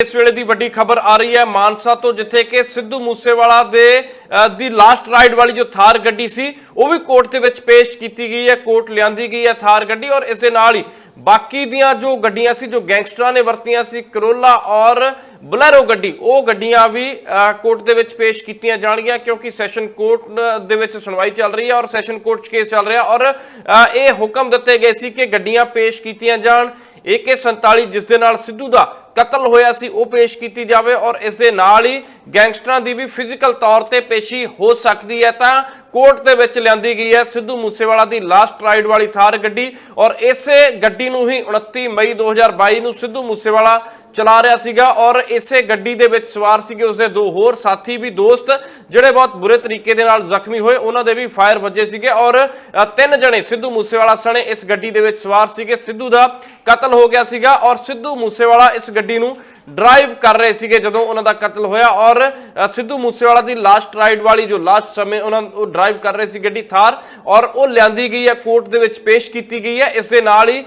ਇਸ ਵੇਲੇ ਦੀ ਵੱਡੀ ਖਬਰ ਆ ਰਹੀ ਹੈ ਮਾਨਸਾ ਤੋਂ ਜਿੱਥੇ ਕਿ ਸਿੱਧੂ ਮੂਸੇਵਾਲਾ ਦੇ ਦੀ ਲਾਸਟ ਰਾਈਡ ਵਾਲੀ ਜੋ ਥਾਰ ਗੱਡੀ ਸੀ ਉਹ ਵੀ ਕੋਰਟ ਦੇ ਵਿੱਚ ਪੇਸ਼ ਕੀਤੀ ਗਈ ਹੈ ਕੋਰਟ ਲਿਆਂਦੀ ਗਈ ਹੈ ਥਾਰ ਗੱਡੀ ਔਰ ਇਸ ਦੇ ਨਾਲ ਹੀ ਬਾਕੀ ਦੀਆਂ ਜੋ ਗੱਡੀਆਂ ਸੀ ਜੋ ਗੈਂਗਸਟਰਾਂ ਨੇ ਵਰਤੀਆਂ ਸੀ ਕਰੋਲਾ ਔਰ ਬਲੈਰੋ ਗੱਡੀ ਉਹ ਗੱਡੀਆਂ ਵੀ ਅ, ਕੋਰਟ ਦੇ ਵਿੱਚ ਪੇਸ਼ ਕੀਤੀਆਂ ਜਾਣਗੀਆਂ ਕਿਉਂਕਿ ਸੈਸ਼ਨ ਕੋਰਟ ਦੇ ਵਿੱਚ ਸੁਣਵਾਈ ਚੱਲ ਰਹੀ ਹੈ ਔਰ ਸੈਸ਼ਨ ਕੋਰਟ 'ਚ ਕੇਸ ਚੱਲ ਰਿਹਾ ਔਰ ਇਹ ਹੁਕਮ ਦਿੱਤੇ ਗਏ ਸੀ ਕਿ ਗੱਡੀਆਂ ਪੇਸ਼ ਕੀਤੀਆਂ ਜਾਣ। AK47 ਜਿਸ ਦੇ ਨਾਲ ਸਿੱਧੂ ਦਾ ਕਤਲ ਹੋਇਆ ਸੀ, ਉਹ ਪੇਸ਼ ਕੀਤੀ ਜਾਵੇ ਔਰ ਇਸ ਦੇ ਨਾਲ ਹੀ ਗੈਂਗਸਟਰਾਂ ਦੀ ਵੀ ਫਿਜ਼ੀਕਲ ਤੌਰ ਤੇ ਪੇਸ਼ੀ ਹੋ ਸਕਦੀ ਹੈ ਤਾਂ ਕੋਰਟ ਦੇ ਵਿੱਚ ਲਿਆਂਦੀ ਗਈ ਹੈ ਸਿੱਧੂ ਮੂਸੇਵਾਲਾ ਦੀ ਲਾਸਟ ਰਾਈਡ ਵਾਲੀ ਥਾਰ ਗੱਡੀ ਔਰ ਇਸੇ ਗੱਡੀ ਨੂੰ ਹੀ 29 ਮਈ 2022 ਨੂੰ ਸਿੱਧੂ ਮੂਸੇਵਾਲਾ ਚਲਾ ਰਿਹਾ ਸੀਗਾ ਔਰ ਇਸੇ ਗੱਡੀ ਦੇ ਵਿੱਚ ਸਵਾਰ ਸੀਗੇ ਉਸਦੇ ਦੋ ਹੋਰ ਸਾਥੀ ਵੀ ਦੋਸਤ, ਜਿਹੜੇ ਬਹੁਤ ਬੁਰੇ ਤਰੀਕੇ ਦੇ ਨਾਲ ਜ਼ਖਮੀ ਹੋਏ, ਉਹਨਾਂ ਦੇ ਵੀ ਫਾਇਰ ਵੱਜੇ ਸੀਗੇ ਔਰ ਤਿੰਨ ਜਣੇ, ਸਿੱਧੂ ਮੂਸੇਵਾਲਾ ਸਣੇ ਇਸ ਗੱਡੀ ਦੇ ਵਿੱਚ ਸਵਾਰ ਸੀਗੇ। ਸਿੱਧੂ ਦਾ ਕਤਲ ਹੋ ਗਿਆ ਸੀਗਾ ਔਰ ਸਿੱਧੂ ਮੂਸੇਵਾਲਾ ਇਸ ਗੱਡੀ ਨੂੰ ਡਰਾਈਵ ਕਰ ਰਹੇ ਸੀਗੇ ਜਦੋਂ ਉਹਨਾਂ ਦਾ ਕਤਲ ਹੋਇਆ ਔਰ ਸਿੱਧੂ ਮੂਸੇਵਾਲਾ ਦੀ ਲਾਸਟ ਰਾਈਡ ਵਾਲੀ ਜੋ ਲਾਸਟ ਸਮੇਂ ਉਹਨਾਂ ਉਹ ਡਰਾਈਵ ਕਰ ਰਹੇ ਸੀ ਗੱਡੀ ਥਾਰ ਔਰ ਉਹ ਲਿਆਂਦੀ ਗਈ ਹੈ, ਕੋਰਟ ਦੇ ਵਿੱਚ ਪੇਸ਼ ਕੀਤੀ ਗਈ ਹੈ। ਇਸ ਦੇ ਨਾਲ ਹੀ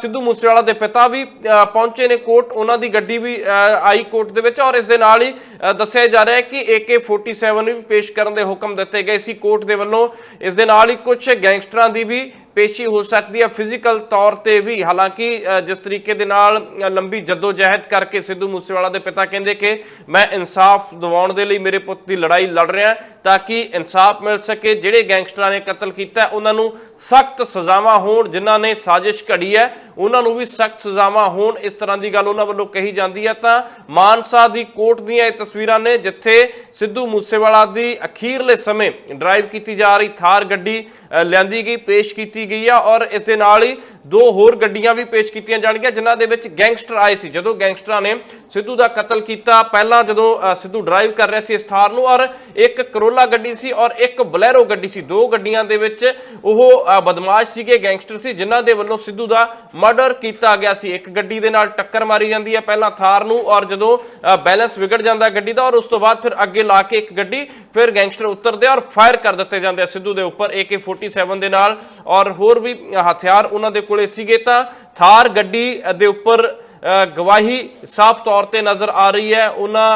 ਸਿੱਧੂ ਮੂਸੇਵਾਲਾ ਦੇ ਪਿਤਾ ਵੀ ਪਹੁੰਚੇ ਨੇ ਕੋਰਟ, ਉਹਨਾਂ ਦੀ ਗੱਡੀ ਵੀ ਅ, ਆਈ ਕੋਰਟ ਦੇ ਵਿੱਚ ਔਰ ਇਸ ਦੇ ਨਾਲ ਹੀ ਦੱਸਿਆ ਜਾ ਰਿਹਾ ਹੈ ਕਿ AK47 ਵੀ ਪੇਸ਼ ਕਰਨ ਦੇ ਹੁਕਮ ਦਿੱਤੇ ਗਏ ਸੀ। ਕੋਰਟ ਦੇ ਵੱਲੋਂ ਇਸ ਦੇ ਨਾਲ ਹੀ ਕੁਝ ਗੈਂਗਸਟਰਾਂ ਦੀ ਵੀ ਪੇਸ਼ੀ ਹੋ ਸਕਦੀ ਹੈ ਫਿਜ਼ੀਕਲ ਤੌਰ ਤੇ ਵੀ। ਹਾਲਾਂਕਿ ਜਿਸ ਤਰੀਕੇ ਦੇ ਨਾਲ ਅ, ਲੰਬੀ ਜਦੋਜਹਿਦ ਕਰਕੇ ਸਿੱਧੂ ਮੂਸੇਵਾਲਾ ਦੇ ਪਿਤਾ ਕਹਿੰਦੇ ਕਿ ਮੈਂ ਇਨਸਾਫ ਦਿਵਾਉਣ ਦੇ ਲਈ ਮੇਰੇ ਪੁੱਤ ਦੀ ਲੜਾਈ ਲੜ ਰਿਹਾ ਤਾਂ ਕਿ ਇਨਸਾਫ ਮਿਲ ਸਕੇ। ਜਿਹੜੇ ਗੈਂਗਸਟਰਾਂ ਨੇ ਕਤਲ ਕੀਤਾ ਉਹਨਾਂ ਨੂੰ ਸਖਤ ਸਜ਼ਾਵਾਂ ਹੋਣ ਜਿਨ੍ਹਾਂ ਨੇ ਸਾਜ਼ਿਸ਼ ਘੜੀ ਹੈ ਉਹਨਾਂ ਨੂੰ ਵੀ ਸਖਤ ਸਜ਼ਾਵਾਂ ਹੋਣ। ਇਸ ਤਰ੍ਹਾਂ ਦੀ ਗੱਲ ਉਹਨਾਂ ਵੱਲੋਂ ਕਹੀ ਜਾਂਦੀ ਹੈ। ਤਾਂ ਮਾਨਸਾ ਦੀ ਕੋਰਟ ਦੀਆਂ ਇਹ ਤਸਵੀਰਾਂ ਨੇ ਜਿੱਥੇ ਸਿੱਧੂ ਮੂਸੇਵਾਲਾ ਦੀ ਅਖੀਰਲੇ ਸਮੇਂ ਡਰਾਈਵ ਕੀਤੀ ਜਾ ਰਹੀ ਥਾਰ ਗੱਡੀ ਲਿਆਂਦੀ ਗਈ ਪੇਸ਼ ਕੀਤੀ ਗਈ ਆ ਔਰ ਇਸ ਦੇ ਨਾਲ ਹੀ ਦੋ ਹੋਰ ਗੱਡੀਆਂ ਵੀ ਪੇਸ਼ ਕੀਤੀਆਂ ਜਾਣਗੀਆਂ, ਜਿਨ੍ਹਾਂ ਦੇ ਵਿੱਚ ਗੈਂਗਸਟਰ ਆਏ ਸੀ। ਜਦੋਂ ਗੈਂਗਸਟਰਾਂ ਨੇ ਸਿੱਧੂ ਦਾ ਕਤਲ ਕੀਤਾ, ਪਹਿਲਾਂ ਜਦੋਂ ਸਿੱਧੂ ਡਰਾਈਵ ਕਰ ਰਿਹਾ ਸੀ ਇਸ ਥਾਰ ਨੂੰ, ਔਰ ਇੱਕ ਕਰੋਲਾ ਗੱਡੀ ਸੀ ਔਰ ਇੱਕ ਬਲੈਰੋ ਗੱਡੀ ਸੀ। ਦੋ ਗੱਡੀਆਂ ਦੇ ਵਿੱਚ ਉਹ ਬਦਮਾਸ਼ ਸੀਗੇ, ਗੈਂਗਸਟਰ ਸੀ, ਜਿਨ੍ਹਾਂ ਦੇ ਵੱਲੋਂ ਸਿੱਧੂ ਦਾ ਮਰਡਰ ਕੀਤਾ ਗਿਆ ਸੀ। ਇੱਕ ਗੱਡੀ ਦੇ ਨਾਲ ਟੱਕਰ ਮਾਰੀ ਜਾਂਦੀ ਹੈ ਪਹਿਲਾਂ ਥਾਰ ਨੂੰ, ਔਰ ਜਦੋਂ ਬੈਲੈਂਸ ਵਿਗੜ ਜਾਂਦਾ ਗੱਡੀ ਦਾ, ਔਰ ਉਸ ਤੋਂ ਬਾਅਦ ਫਿਰ ਅੱਗੇ ਲਾ ਕੇ ਇੱਕ ਗੱਡੀ ਫਿਰ ਗੈਂਗਸਟਰ ਉਤਰਦੇ ਆ ਔਰ ਫਾਇਰ ਕਰ ਦਿੱਤੇ ਜਾਂਦੇ ਆ ਸਿੱਧੂ ਦੇ ਉੱਪਰ AK47 ਦੇ ਨਾਲ, ਔਰ ਹੋਰ ਵੀ ਹਥਿਆਰ ਉਹਨਾਂ ਦੇ ਕੋਲੇ ਸੀਗੇ ਤਾਂ ਥਾਰ ਗੱਡੀ ਦੇ ਉੱਪਰ ਅ, ਗਵਾਹੀ ਸਾਫ਼ ਤੌਰ ਤੇ ਨਜ਼ਰ ਆ ਰਹੀ ਹੈ। ਉਹਨਾਂ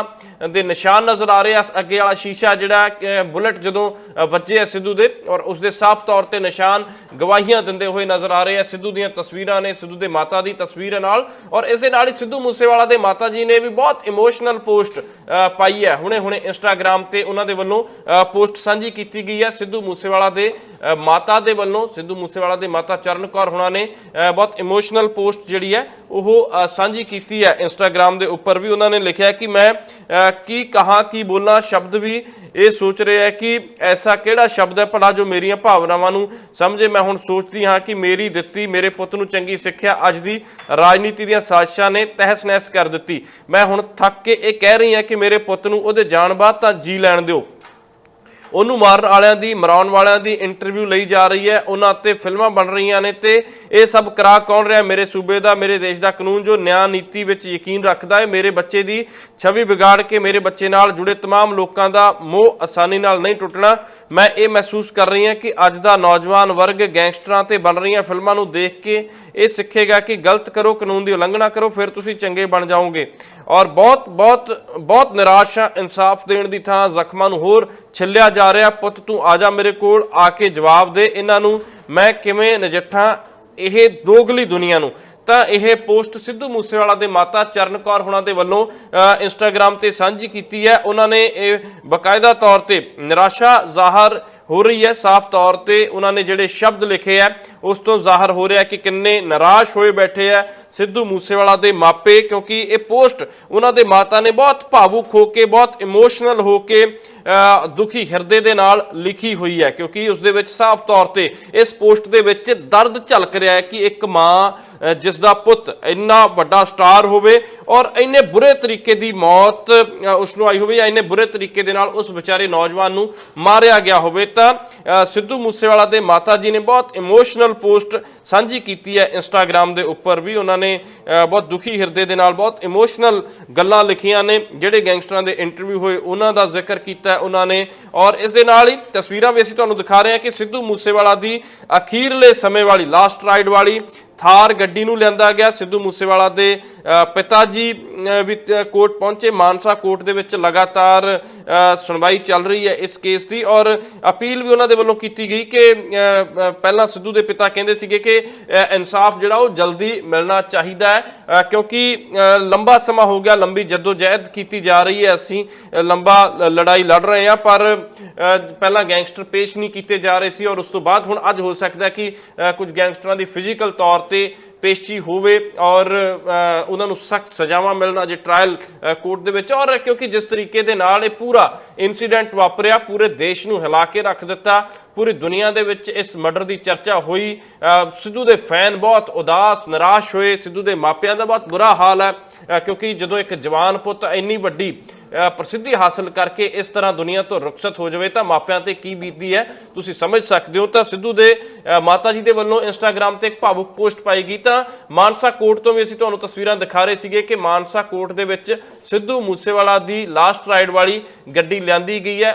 ਦੇ ਨਿਸ਼ਾਨ ਨਜ਼ਰ ਆ ਰਹੇ ਆ। ਅੱਗੇ ਵਾਲਾ ਸ਼ੀਸ਼ਾ ਜਿਹੜਾ ਬੁਲਟ ਜਦੋਂ ਵੱਜੇ ਆ ਸਿੱਧੂ ਦੇ ਔਰ ਉਸ ਦੇ ਸਾਫ਼ ਤੌਰ ਤੇ ਨਿਸ਼ਾਨ ਗਵਾਹੀਆਂ ਦਿੰਦੇ ਹੋਏ ਨਜ਼ਰ ਆ ਰਹੇ ਆ। ਸਿੱਧੂ ਦੀਆਂ ਤਸਵੀਰਾਂ ਨੇ, ਸਿੱਧੂ ਦੇ ਮਾਤਾ ਦੀ ਤਸਵੀਰ ਨਾਲ ਔਰ ਇਸ ਦੇ ਨਾਲ ਹੀ ਸਿੱਧੂ ਮੂਸੇਵਾਲਾ ਦੇ ਮਾਤਾ ਜੀ ਨੇ ਵੀ ਬਹੁਤ ਇਮੋਸ਼ਨਲ ਪੋਸਟ ਪਾਈ ਹੈ। ਹੁਣੇ ਹੁਣੇ ਇੰਸਟਾਗ੍ਰam ਤੇ ਉਹਨਾਂ ਦੇ ਵੱਲੋਂ ਪੋਸਟ ਸਾਂਝੀ ਕੀਤੀ ਗਈ ਹੈ। ਸਿੱਧੂ ਮੂਸੇਵਾਲਾ ਦੇ ਮਾਤਾ ਦੇ ਵੱਲੋਂ, ਸਿੱਧੂ ਮੂਸੇਵਾਲਾ ਦੇ ਮਾਤਾ ਚਰਨ ਕੌਰ ਹੁਣਾਂ ਨੇ ਬਹੁਤ ਇਮੋਸ਼ਨਲ ਪੋਸਟ ਜਿਹੜੀ ਹੈ, ਉਹ ਸਾਂਝੀ ਕੀਤੀ ਹੈ। ਇੰਸਟਾਗ੍ਰam ਦੇ ਉੱਪਰ ਵੀ ਉਹਨਾਂ ਨੇ ਲਿਖਿਆ ਕਿ ਮੈਂ ਕੀ ਕਹਾ, ਕੀ ਬੋਲਾਂ, ਸ਼ਬਦ ਵੀ ਇਹ ਸੋਚ ਰਿਹਾ ਹੈ ਕਿ ਐਸਾ ਕਿਹੜਾ ਸ਼ਬਦ ਹੈ ਭਲਾ ਜੋ ਮੇਰੀਆਂ ਭਾਵਨਾਵਾਂ ਨੂੰ ਸਮਝੇ। ਮੈਂ ਹੁਣ ਸੋਚਦੀ ਹਾਂ ਕਿ ਮੇਰੀ ਦਿੱਤੀ, ਮੇਰੇ ਪੁੱਤ ਨੂੰ ਚੰਗੀ ਸਿੱਖਿਆ ਅੱਜ ਦੀ ਰਾਜਨੀਤੀ ਦੀਆਂ ਸਾਜ਼ਿਸ਼ਾਂ ਨੇ ਤਹਿਸ ਨਹਿਸ ਕਰ ਦਿੱਤੀ। ਮੈਂ ਹੁਣ ਥੱਕ ਕੇ ਇਹ ਕਹਿ ਰਹੀ ਹਾਂ ਕਿ ਮੇਰੇ ਪੁੱਤ ਨੂੰ ਉਹਦੇ ਜਾਣ ਬਾਅਦ ਤਾਂ ਜੀ ਲੈਣ ਦਿਓ। ਉਹਨੂੰ ਮਾਰਨ ਵਾਲਿਆਂ ਦੀ ਮਰਾਉਣ ਵਾਲਿਆਂ ਦੀ ਇੰਟਰਵਿਊ ਲਈ ਜਾ ਰਹੀ ਹੈ ਉਹਨਾਂ ਉੱਤੇ ਫਿਲਮਾਂ ਬਣ ਰਹੀਆਂ ਨੇ ਤੇ ਇਹ ਸਭ ਕਰਾ ਕੌਣ ਰਿਹਾ ਮੇਰੇ ਸੂਬੇ ਦਾ ਮੇਰੇ ਦੇਸ਼ ਦਾ ਕਾਨੂੰਨ ਜੋ ਨਿਆਂ ਨੀਤੀ ਵਿੱਚ ਯਕੀਨ ਰੱਖਦਾ ਹੈ ਮੇਰੇ ਬੱਚੇ ਦੀ ਛਵੀ ਵਿਗਾੜ ਕੇ ਮੇਰੇ ਬੱਚੇ ਨਾਲ ਜੁੜੇ तमाम ਲੋਕਾਂ ਦਾ ਮੋਹ ਆਸਾਨੀ ਨਾਲ ਨਹੀਂ ਟੁੱਟਣਾ ਮੈਂ ਇਹ ਮਹਿਸੂਸ ਕਰ ਰਹੀ ਹਾਂ ਕਿ ਅੱਜ ਦਾ ਨੌਜਵਾਨ ਵਰਗ ਗੈਂਗਸਟਰਾਂ ਤੇ ਬਣ ਰਹੀਆਂ ਫਿਲਮਾਂ ਨੂੰ ਦੇਖ ਕੇ ਇਹ ਸਿੱਖੇਗਾ ਕਿ ਗਲਤ ਕਰੋ ਕਾਨੂੰਨ ਦੀ ਉਲੰਘਣਾ ਕਰੋ ਫਿਰ ਤੁਸੀਂ ਚੰਗੇ ਬਣ ਜਾਓਗੇ ਔਰ ਬਹੁਤ ਬਹੁਤ ਬਹੁਤ ਨਿਰਾਸ਼ ਹਾਂ ਇਨਸਾਫ ਦੇਣ ਦੀ ਥਾਂ ਜ਼ਖਮਾਂ ਨੂੰ ਹੋਰ ਛਿੱਲਿਆ ਜਾ ਰਿਹਾ ਪੁੱਤ ਤੂੰ ਆ ਜਾ ਮੇਰੇ ਕੋਲ ਆ ਕੇ ਜਵਾਬ ਦੇ ਇਹਨਾਂ ਨੂੰ ਮੈਂ ਕਿਵੇਂ ਨਜਿੱਠਾਂ ਇਹ ਦੋਗਲੀ ਦੁਨੀਆ ਨੂੰ। ਤਾਂ ਇਹ ਪੋਸਟ ਸਿੱਧੂ ਮੂਸੇਵਾਲਾ ਦੇ ਮਾਤਾ ਚਰਨ ਕੌਰ ਹੁਣਾਂ ਦੇ ਵੱਲੋਂ ਅ, ਇੰਸਟਾਗ੍ਰam ਤੇ ਸਾਂਝੀ ਕੀਤੀ ਹੈ। ਉਹਨਾਂ ਨੇ ਇਹ ਬਕਾਇਦਾ ਤੌਰ ਤੇ ਨਿਰਾਸ਼ਾ ਜ਼ਾਹਰ ਹੋ ਰਹੀ ਹੈ ਸਾਫ਼ ਤੌਰ ਤੇ ਉਹਨਾਂ ਨੇ ਜਿਹੜੇ ਸ਼ਬਦ ਲਿਖੇ ਆ ਉਸ ਤੋਂ ਜ਼ਾਹਰ ਹੋ ਰਿਹਾ ਕਿ ਕਿੰਨੇ ਨਿਰਾਸ਼ ਹੋਏ ਬੈਠੇ ਆ ਸਿੱਧੂ ਮੂਸੇਵਾਲਾ ਦੇ ਮਾਪੇ ਕਿਉਂਕਿ ਇਹ ਪੋਸਟ ਉਹਨਾਂ ਦੇ ਮਾਤਾ ਨੇ ਬਹੁਤ ਭਾਵੁਕ ਹੋ ਕੇ ਬਹੁਤ ਇਮੋਸ਼ਨਲ ਹੋ ਕੇ ਦੁਖੀ ਹਿਰਦੇ ਦੇ ਨਾਲ ਲਿਖੀ ਹੋਈ ਹੈ ਕਿਉਂਕਿ ਉਸ ਦੇ ਵਿੱਚ ਸਾਫ਼ ਤੌਰ ਤੇ ਇਸ ਪੋਸਟ ਦੇ ਵਿੱਚ ਦਰਦ ਝਲਕ ਰਿਹਾ ਹੈ ਕਿ ਇੱਕ ਮਾਂ ਅ, ਜਿਸ ਦਾ ਪੁੱਤ ਇੰਨਾ ਵੱਡਾ ਸਟਾਰ ਹੋਵੇ ਔਰ ਇੰਨੇ ਬੁਰੇ ਤਰੀਕੇ ਦੀ ਮੌਤ ਅ, ਉਸ ਨੂੰ ਆਈ ਹੋਵੇ ਜਾਂ ਇੰਨੇ ਬੁਰੇ ਤਰੀਕੇ ਦੇ ਨਾਲ ਉਸ ਵਿਚਾਰੇ ਨੌਜਵਾਨ ਨੂੰ ਮਾਰਿਆ ਗਿਆ ਹੋਵੇ ਤਾਂ ਸਿੱਧੂ ਮੂਸੇਵਾਲਾ ਦੇ ਮਾਤਾ ਜੀ ਨੇ ਬਹੁਤ ਇਮੋਸ਼ਨਲ ਪੋਸਟ ਸਾਂਝੀ ਕੀਤੀ ਹੈ ਇੰਸਟਾਗ੍ਰam ਦੇ ਉੱਪਰ ਵੀ ਉਹਨਾਂ ਨੇ ਬਹੁਤ ਦੁਖੀ ਹਿਰਦੇ ਦੇ ਨਾਲ, ਬਹੁਤ ਇਮੋਸ਼ਨਲ ਗੱਲਾਂ ਲਿਖੀਆਂ ਨੇ, ਜਿਹੜੇ ਗੈਂਗਸਟਰਾਂ ਦੇ ਇੰਟਰਵਿਊ ਹੋਏ, ਉਹਨਾਂ ਦਾ ਜ਼ਿਕਰ ਕੀਤਾ ਉਹਨਾਂ ਨੇ। ਔਰ ਇਸ ਦੇ ਨਾਲ ਹੀ ਤਸਵੀਰਾਂ ਵੀ ਅਸੀਂ ਤੁਹਾਨੂੰ ਦਿਖਾ ਰਹੇ ਹਾਂ ਕਿ ਸਿੱਧੂ ਮੂਸੇਵਾਲਾ ਦੀ ਅਖੀਰਲੇ ਸਮੇਂ ਵਾਲੀ ਲਾਸਟ ਰਾਈਡ ਵਾਲੀ ਥਾਰ ਗੱਡੀ ਨੂੰ ਲਿਆਂਦਾ ਗਿਆ। ਸਿੱਧੂ ਮੂਸੇਵਾਲਾ ਦੇ ਪਿਤਾ ਜੀ ਵੀ ਕੋਰਟ ਪਹੁੰਚੇ। ਮਾਨਸਾ ਕੋਰਟ ਦੇ ਵਿੱਚ ਲਗਾਤਾਰ ਸੁਣਵਾਈ ਚੱਲ ਰਹੀ ਹੈ ਇਸ ਕੇਸ ਦੀ ਔਰ ਅਪੀਲ ਵੀ ਉਹਨਾਂ ਦੇ ਵੱਲੋਂ ਕੀਤੀ ਗਈ ਕਿ ਪਹਿਲਾਂ ਸਿੱਧੂ ਦੇ ਪਿਤਾ ਕਹਿੰਦੇ ਸੀਗੇ ਕਿ ਇਨਸਾਫ ਜਿਹੜਾ ਉਹ ਜਲਦੀ ਮਿਲਣਾ ਚਾਹੀਦਾ ਹੈ। ਕਿਉਂਕਿ ਲੰਬਾ ਸਮਾਂ ਹੋ ਗਿਆ, ਲੰਬੀ ਜਦੋਜਹਿਦ ਕੀਤੀ ਜਾ ਰਹੀ ਹੈ। ਅਸੀਂ ਲੰਬਾ ਲ- ਲੜਾਈ ਲੜ ਰਹੇ ਹਾਂ, ਪਰ ਪਹਿਲਾਂ ਗੈਂਗਸਟਰ ਪੇਸ਼ ਨਹੀਂ ਕੀਤੇ ਜਾ ਰਹੇ ਸੀ ਔਰ ਉਸ ਤੋਂ ਬਾਅਦ ਹੁਣ ਅੱਜ ਹੋ ਸਕਦਾ ਕਿ ਕੁਝ ਗੈਂਗਸਟਰਾਂ ਦੀ ਫਿਜ਼ੀਕਲ ਤੌਰ ਤੇ ਪੇਸ਼ੀ ਹੋਵੇ ਔਰ ਉਹਨਾਂ ਨੂੰ ਸਖਤ ਸਜ਼ਾਵਾਂ ਮਿਲਣ ਅਜੇ ਟ੍ਰਾਇਲ ਕੋਰਟ ਦੇ ਵਿੱਚ। ਔਰ ਕਿਉਂਕਿ ਜਿਸ ਤਰੀਕੇ ਦੇ ਨਾਲ ਇਹ ਪੂਰਾ ਇਨਸੀਡੈਂਟ ਵਾਪਰਿਆ, ਪੂਰੇ ਦੇਸ਼ ਨੂੰ ਹਿਲਾ ਕੇ ਰੱਖ ਦਿੱਤਾ, ਪੂਰੀ ਦੁਨੀਆ ਦੇ ਵਿੱਚ ਇਸ ਮਰਡਰ ਦੀ ਚਰਚਾ ਹੋਈ। ਸਿੱਧੂ ਦੇ ਫੈਨ ਬਹੁਤ ਉਦਾਸ, ਨਿਰਾਸ਼ ਹੋਏ। ਸਿੱਧੂ ਦੇ ਮਾਪਿਆਂ ਦਾ ਬਹੁਤ ਬੁਰਾ ਹਾਲ ਹੈ। ਕਿਉਂਕਿ ਜਦੋਂ ਇੱਕ ਜਵਾਨ ਪੁੱਤ ਇੰਨੀ ਵੱਡੀ ਪ੍ਰਸਿੱਧੀ ਹਾਸਲ ਕਰਕੇ ਇਸ ਤਰ੍ਹਾਂ ਦੁਨੀਆ ਤੋਂ ਰੁਖਸਤ ਹੋ ਜਾਵੇ, ਤਾਂ ਮਾਪਿਆਂ ਤੇ ਕੀ ਬੀਤਦੀ ਹੈ? ਤੁਸੀਂ ਸਮਝ ਸਕਦੇ ਹੋ, ਤਾਂ ਸਿੱਧੂ ਦੇ ਮਾਤਾ ਜੀ ਦੇ ਵੱਲੋਂ ਇੰਸਟਾਗ੍ਰam ਤੇ ਇੱਕ ਭਾਵੁਕ ਪੋਸਟ ਪਾਈ ਗਈ, ਤਾਂ ਮਾਨਸਾ ਕੋਰਟ ਤੋਂ ਵੀ ਅਸੀਂ ਤੁਹਾਨੂੰ ਤਸਵੀਰਾਂ ਦਿਖਾ ਰਹੇ ਸੀਗੇ ਕਿ ਮਾਨਸਾ ਕੋਰਟ ਦੇ ਵਿੱਚ ਸਿੱਧੂ ਮੂਸੇਵਾਲਾ ਦੀ ਲਾਸਟ ਰਾਈਡ ਵਾਲੀ ਗੱਡੀ ਲਿਆਂਦੀ ਗਈ ਹੈ।